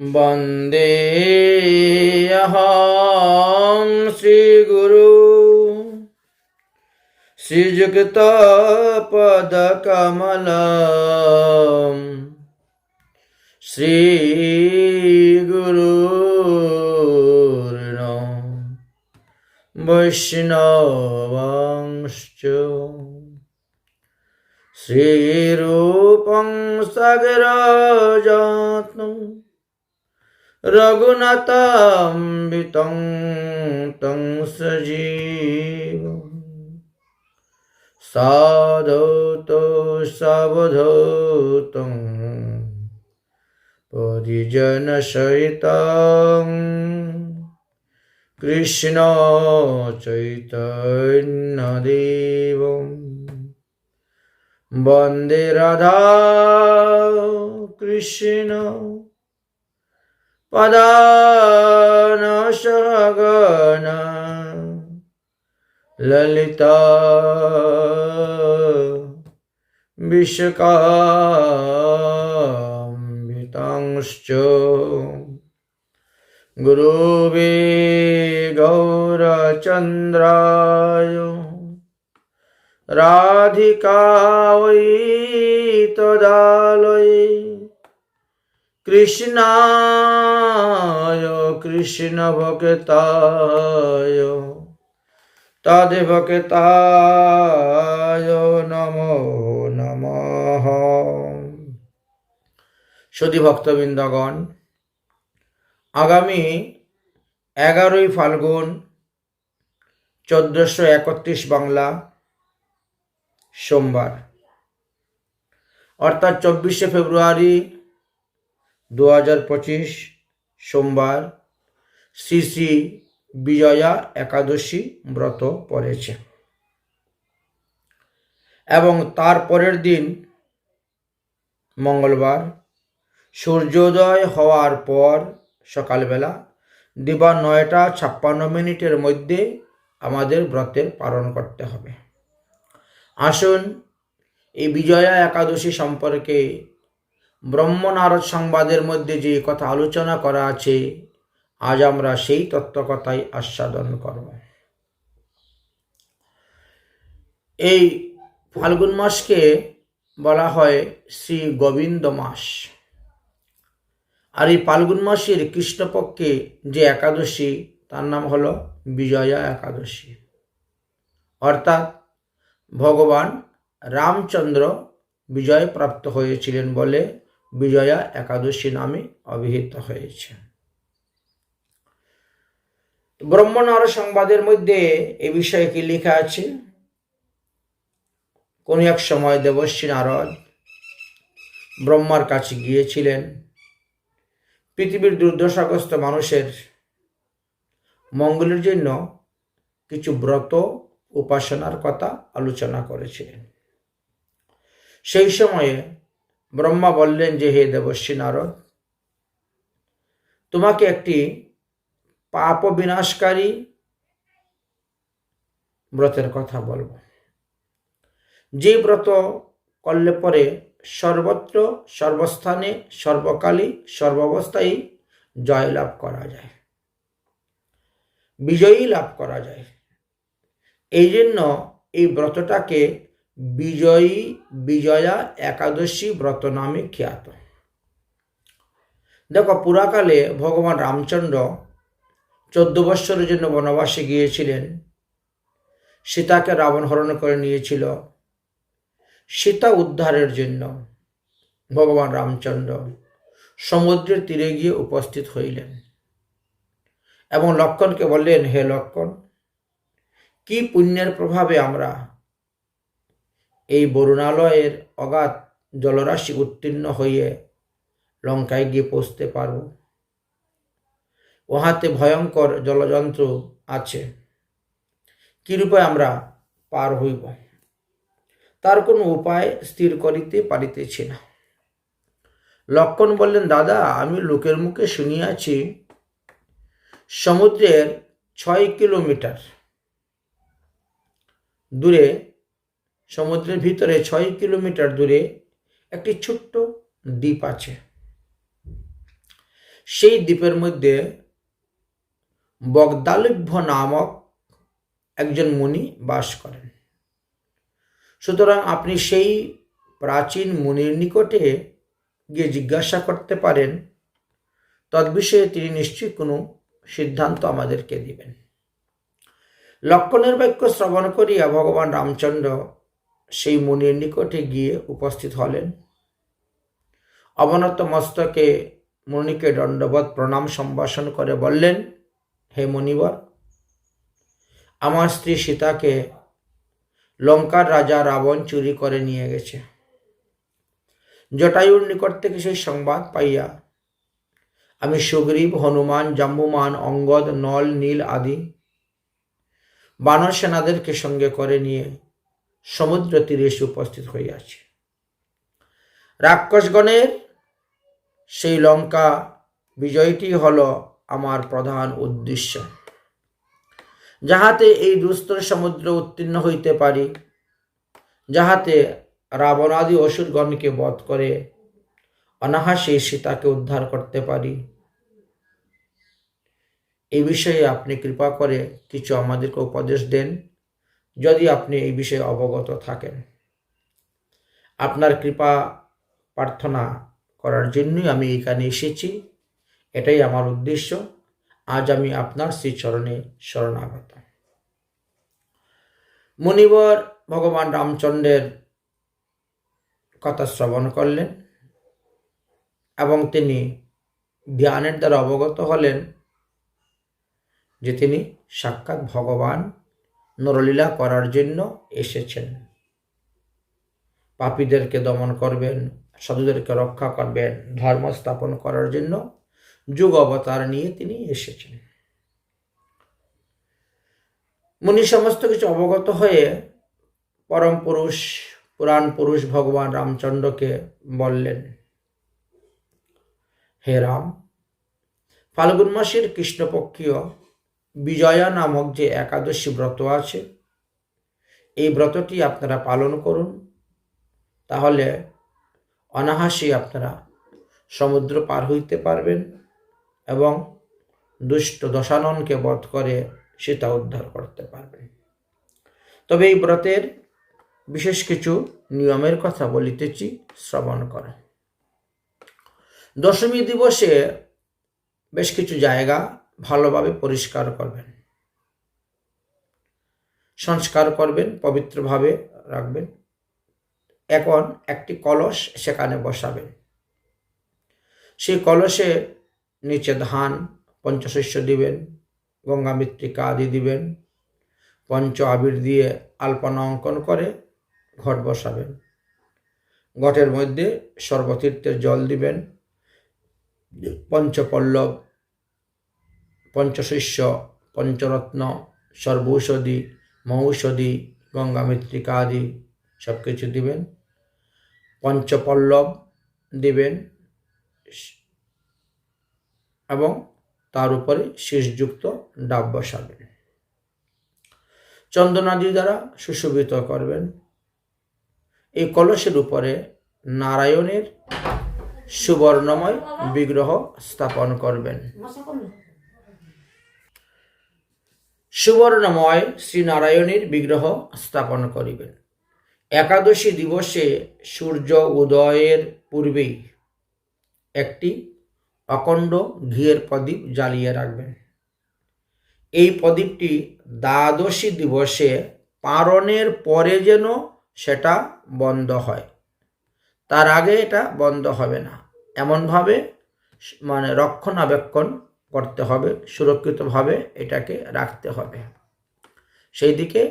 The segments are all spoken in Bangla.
वन्देऽहं श्रीगुरु श्रीयुक्तपदकमलम् श्रीगुरुर्न वैष्णवांश्च श्रीरूपं রঘুনাথাম্বিতং তং সজীব সাধৌত সাবধৌত পরিজন সহিত কৃষ্ণ চৈতন্য দেব বন্দে রাধা কৃষ্ণ कृष्ण पदानशगन ललिता विशकाम्बितांश्च गुरुवे गौरचन्द्राय राधिका वै तदालये কৃষ্ণায়, কৃষ্ণ ভক্তায়, তদে ভক্তায় নমো নমঃ। সতী ভক্তবৃন্দগণ, আগামী এগারোই ফাল্গুন, চোদ্দশো একত্রিশ বাংলা সোমবার, অর্থাৎ চব্বিশে ফেব্রুয়ারি দু হাজার পঁচিশ সোমবার শ্রী শ্রী বিজয়া একাদশী ব্রত পড়েছে। এবং তার পরের দিন মঙ্গলবার সূর্যোদয় হওয়ার পর সকালবেলা দিবা নয়টা ছাপ্পান্ন মিনিটের মধ্যে আমাদের ব্রতের পালন করতে হবে। আসুন এই বিজয়া একাদশী সম্পর্কে ব্রহ্মনারদ সংবাদের মধ্যে যে কথা আলোচনা করা আছে, আজ আমরা সেই তত্ত্বকথাই আস্বাদন করব। এই ফাল্গুন মাসকে বলা হয় শ্রী গোবিন্দ মাস। আর এই ফাল্গুন মাসের কৃষ্ণপক্ষে যে একাদশী, তার নাম হলো বিজয়া একাদশী। অর্থাৎ ভগবান রামচন্দ্র বিজয় প্রাপ্ত হয়েছিলেন বলে বিজয়া একাদশী নামে অভিহিত হয়েছে। ব্রহ্মনার সংবাদের মধ্যে এ বিষয়ে কি লেখা আছে? কোন এক সময় দেবশ্রী নারদ ব্রহ্মার কাছে গিয়েছিলেন। পৃথিবীর দুর্দশাগ্রস্ত মানুষের মঙ্গলের জন্য কিছু ব্রত উপাসনার কথা আলোচনা করেছিলেন। সেই সময়ে ব্রহ্মা বললেন যে, হে দেবশ্রী নারদ, তোমাকে একটি পাপ বিনাশকারী ব্রতের কথা বলব। যে ব্রত করলে পরে সর্বত্র, সর্বস্থানে, সর্বকালী, সর্বাবস্থায় জয়লাভ করা যায়, বিজয়ী লাভ করা যায়। এই জন্য এই ব্রতটাকে বিজয়ী বিজয়া একাদশী ব্রত নামে খ্যাত। দেখো, পুরাকালে ভগবান রামচন্দ্র চোদ্দ বৎসরের জন্য বনবাসে গিয়েছিলেন। সীতাকে রাবণ হরণ করে নিয়েছিল। সীতা উদ্ধারের জন্য ভগবান রামচন্দ্র সমুদ্রের তীরে গিয়ে উপস্থিত হইলেন এবং লক্ষণকে বললেন, হে লক্ষণ, কি পুণ্যের প্রভাবে আমরা এই বরুণালয়ের অগাধ জলরাশি উত্তীর্ণ হয়ে লঙ্কায় গিয়ে পৌঁছতে পারব। উহাতে ভয়ঙ্কর জলযন্ত্র আছে। কিরূপে আমরা পার হইব? তার কোনো উপায় স্থির করিতে পারিতেছি না। লক্ষণ বললেন, দাদা, আমি লোকের মুখে শুনিয়াছি সমুদ্রের ছয় কিলোমিটার দূরে সমুদ্রের ভিতরে ছয় কিলোমিটার দূরে একটি ছোট্ট দ্বীপ আছে। সেই দ্বীপের মধ্যে বগদালভ্য নামক একজন মুনি বাস করেন। সুতরাং আপনি সেই প্রাচীন মুনির নিকটে গিয়ে জিজ্ঞাসা করতে পারেন, তদ্বিষয়ে তিনি নিশ্চয়ই কোনো সিদ্ধান্ত আমাদেরকে দিবেন। লক্ষণের বাক্য শ্রবণ করিয়া ভগবান রামচন্দ্র সেই মুনির নিকটে গিয়ে উপস্থিত হলেন। অবনত মস্তকে মুনিকে দণ্ডবত প্রণাম সম্ভাষণ করে বললেন, হে মুনিবর, আমার স্ত্রী সীতাকে লঙ্কার রাজা রাবণ চুরি করে নিয়ে গেছে। জটায়ুর নিকট থেকে সেই সংবাদ পাইয়া আমি সুগ্রীব, হনুমান, জাম্বুমান, অঙ্গদ, নল, নীল আদি বানর সেনাদেরকে সঙ্গে করে নিয়ে সমুদ্র তীরে এসে উপস্থিত হইয়াছে রাক্ষসগণের সেই লঙ্কা বিজয়টি হল আমার প্রধান উদ্দেশ্য। যাহাতে এই দুস্তর সমুদ্র উত্তীর্ণ হইতে পারি, যাহাতে রাবণাদি অসুরগণকে বধ করে অনাহাসে সীতাকে উদ্ধার করতে পারি। এই বিষয়ে আপনি কৃপা করে কিছু আমাদেরকে উপদেশ দেন। যদি আপনি এই বিষয়ে অবগত থাকেন। আপনার কৃপা প্রার্থনা করার জন্যই আমি এখানে এসেছি। এটাই আমার উদ্দেশ্য। আজ আমি আপনার শ্রীচরণে শরণাগত। মুনিবর ভগবান রামচন্দ্রের কথা শ্রবণ করলেন এবং তিনি ধ্যানের দ্বারা অবগত হলেন যে তিনি সাক্ষাৎ ভগবান নরলীলা করার জন্য এসেছেন। পাপীদেরকে দমন করবেন, সাধুদেরকে রক্ষা করবেন, ধর্ম স্থাপন করার জন্য যুগ অবতার নিয়ে তিনি এসেছেন। মুনি সমস্ত কিছু অবগত হয়ে পরম পুরুষ, পুরাণ পুরুষ ভগবান রামচন্দ্রকে বললেন, হে রাম, ফাল্গুন মাসের কৃষ্ণপক্ষীয় বিজয়া নামক যে একাদশী ব্রত আছে, এই ব্রতটি আপনারা পালন করুন। তাহলে অনাহাসি আপনারা সমুদ্র পার হইতে পারবেন এবং দুষ্ট দশাননকে বধ করে সীতা উদ্ধার করতে পারবেন। তবে এই ব্রতের বিশেষ কিছু নিয়মের কথা বলিতেছি, শ্রবণ কর দশমী দিবসে বেশ কিছু জায়গা ভালোভাবে পরিষ্কার করবেন। সংস্কার করবেন, পবিত্রভাবে রাখবেন। এখন একটি কলস সেখানে বসাবেন। সেই কলসে নিচে ধান, পঞ্চশস্য দিবেন, গঙ্গা মৃত্তিকা আদি দিবেন, পঞ্চ আবির দিয়ে আলপনা অঙ্কন করে ঘট বসাবেন। ঘটের মধ্যে সর্বতীর্থের জল দিবেন, পঞ্চপল্লব পঞ্চশস্য পঞ্চরত্ন, সর্বৌষধি মৌষধি গঙ্গা মৃত্তিকা আদি সব কিছু দিবেন। পঞ্চপল্লব দিবেন। এবং তার উপরে শীষযুক্ত ডাব বসাবেন। চন্দনাদি দ্বারা সুশোভিত করবেন। এই কলসের উপরে নারায়ণের সুবর্ণময় বিগ্রহ স্থাপন করবেন। সুবর্ণময় শ্রীনারায়ণের বিগ্রহ স্থাপন করিবেন। একাদশী দিবসে সূর্য উদয়ের পূর্বেই একটি অখণ্ড ঘিয়ের প্রদীপ জ্বালিয়ে রাখবেন। এই প্রদীপটি দ্বাদশী দিবসে পারণের পরে যেন সেটা বন্ধ হয়। তার আগে এটা বন্ধ হবে না। এমনভাবে মানে রক্ষণাবেক্ষণ করতে হবে, সুরক্ষিতভাবে এটাকে রাখতে হবে। সেই দিকে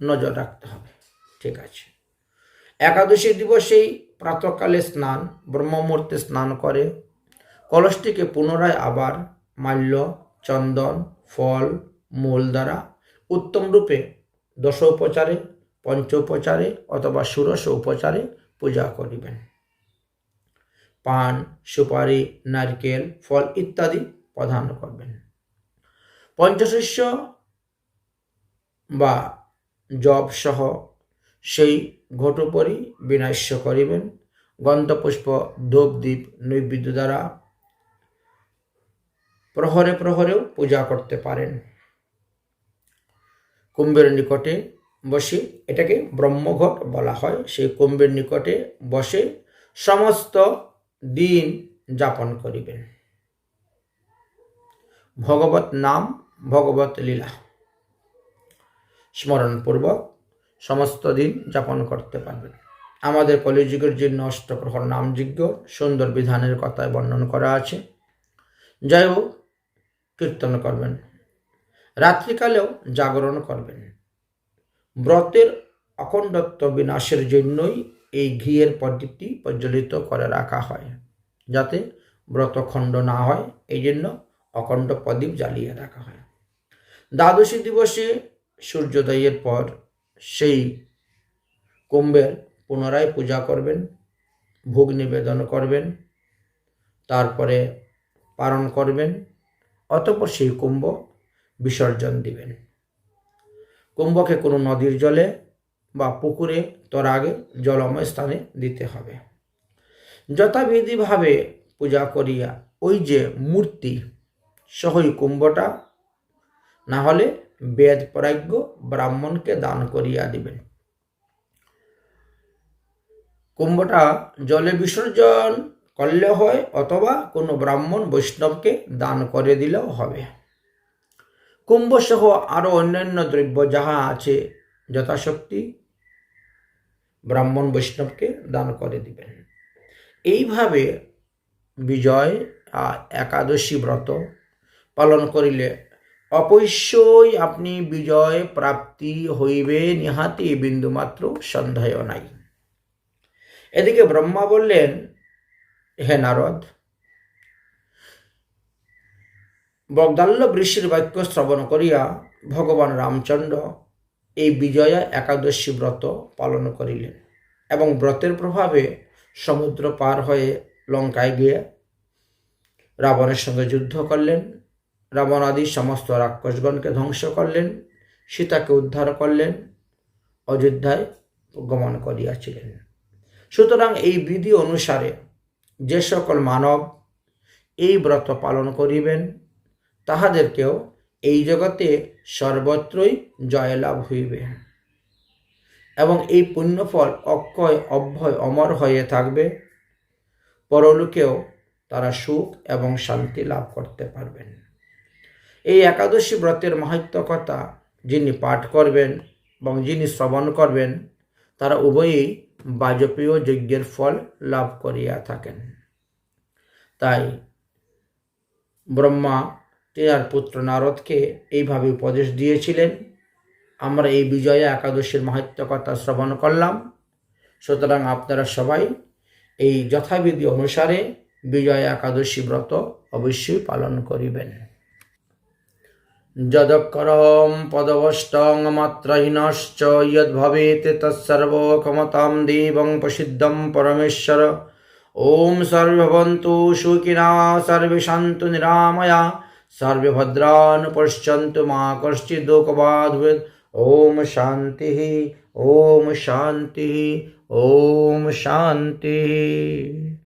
নজর রাখতে হবে। ঠিক আছে। একাদশী দিবসেই প্রাতকালে স্নান ব্রহ্মমূর্তে স্নান করে, কলসটিকে পুনরায় আবার মাল্য, চন্দন, ফল, মূল দ্বারা উত্তম রূপে দশ উপচারে পঞ্চ উপচারে অথবা ষোড়শ উপচারে পূজা করিবেন। পান, সুপারি, নারকেল, ফল ইত্যাদি প্রদান করবেন। পঞ্চশস্য বা জব সহ সেই ঘটোপরি বিনাশ্য করিবেন। গন্ধপুষ্প ধূপ দ্বীপ নৈবেদ্য দ্বারা প্রহরে প্রহরেও পূজা করতে পারেন। কুম্ভের নিকটে বসে, এটাকে ব্রহ্মঘট বলা হয়, সেই কুম্ভের নিকটে বসে সমস্ত দিন যাপন করিবেন। ভগবত নাম, ভগবত লীলা। স্মরণপূর্বক সমস্ত দিন যাপন করতে পারবেন। আমাদের কলিযুগের জন্য অষ্টপ্রহর নামযোগ্য সুন্দর বিধানের কথায় বর্ণন করা আছে। যাই হোক, কীর্তন করবেন। রাত্রিকালেও জাগরণ করবেন। ব্রতের অখণ্ডত্ব বিনাশের জন্যই এই ঘিয়ের পদ্ধতি প্রজ্বলিত করে রাখা হয়, যাতে ব্রত খণ্ড না হয়। এই জন্য অখণ্ড প্রদীপ জ্বালিয়ে রাখা হয়। দ্বাদশী দিবসে সূর্যোদয়ের পর সেই কুম্ভের পুনরায় পূজা করবেন, ভোগ নিবেদন করবেন, তারপরে পালন করবেন অতপর সেই কুম্ভ বিসর্জন দিবেন। কুম্ভকে কোনো নদীর জলে বা পুকুরে তোর আগে জলময় স্থানে দিতে হবে। যথাবিধিভাবে পূজা করিয়া ওই যে মূর্তি সহই কুম্ভটা না হলে বেদ প্রাজ্ঞ ব্রাহ্মণকে দান করিয়া দিবেন। কুম্ভটা জলে বিসর্জন করলে হয় অথবা কোনো ব্রাহ্মণ বৈষ্ণবকে দান করে দিলেও হবে। কুম্ভ সহ আরও অন্যান্য দ্রব্য যাহা আছে, যথাশক্তি ব্রাহ্মণ বৈষ্ণবকে দান করে দিবেন। এইভাবে বিজয় একাদশী ব্রত পালন করিলে। অবশ্যই আপনি বিজয় প্রাপ্তি হইবে, নিহাতি বিন্দুমাত্র সন্দেহ নাই। এদিকে ব্রহ্মা বললেন, হে নারদ, বগদাল্য ঋষির বাক্য শ্রবণ করিয়া ভগবান রামচন্দ্র এই বিজয়া একাদশী ব্রত পালন করিলেন এবং ব্রতের প্রভাবে সমুদ্র পার হয়ে লঙ্কায় গিয়ে রাবণের সঙ্গে যুদ্ধ করলেন। রাবণ আদি সমস্ত রাক্ষসগণকে ধ্বংস করলেন, সীতাকে উদ্ধার করলেন, অযোধ্যায় গমন করিয়াছিলেন। সুতরাং এই বিধি অনুসারে যে সকল মানব এই ব্রত পালন করিবেন, তাহাদেরকেও এই জগতে সর্বত্রই জয়লাভ হইবে। এবং এই পুণ্যফল অক্ষয় অভ্যয় অমর হয়ে থাকবে, পরলোকেও তারা সুখ এবং শান্তি লাভ করতে পারবেন। এই একাদশী ব্রতের মাহাত্ম কথা যিনি পাঠ করবেন এবং যিনি শ্রবণ করবেন, তারা উভয়ই বাজপেয় যজ্ঞের ফল লাভ করিয়া থাকেন। তাই ব্রহ্মা তেনার পুত্র নারদকে এইভাবে উপদেশ দিয়েছিলেন, আমরা এই বিজয়া একাদশীর মাহাত্ম কথা শ্রবণ করলাম। সুতরাং আপনারা সবাই এই যথাবিধি অনুসারে বিজয়া একাদশী ব্রত অবশ্যই পালন করিবেন। यदक्षरं पदवष्टाङ्गमात्रहीनश्च यद्भवेत् तत्सर्वकमतां देवं प्रसिद्धं परमेश्वर। ॐ सर्वभवन्तु सुखिना सर्वे सन्तु निरामया सर्वे भद्रान् पश्यन्तु मा कश्चिद्दुःखबाधवित् ॐ शान्तिः ॐ शान्तिः ॐ शान्तिः।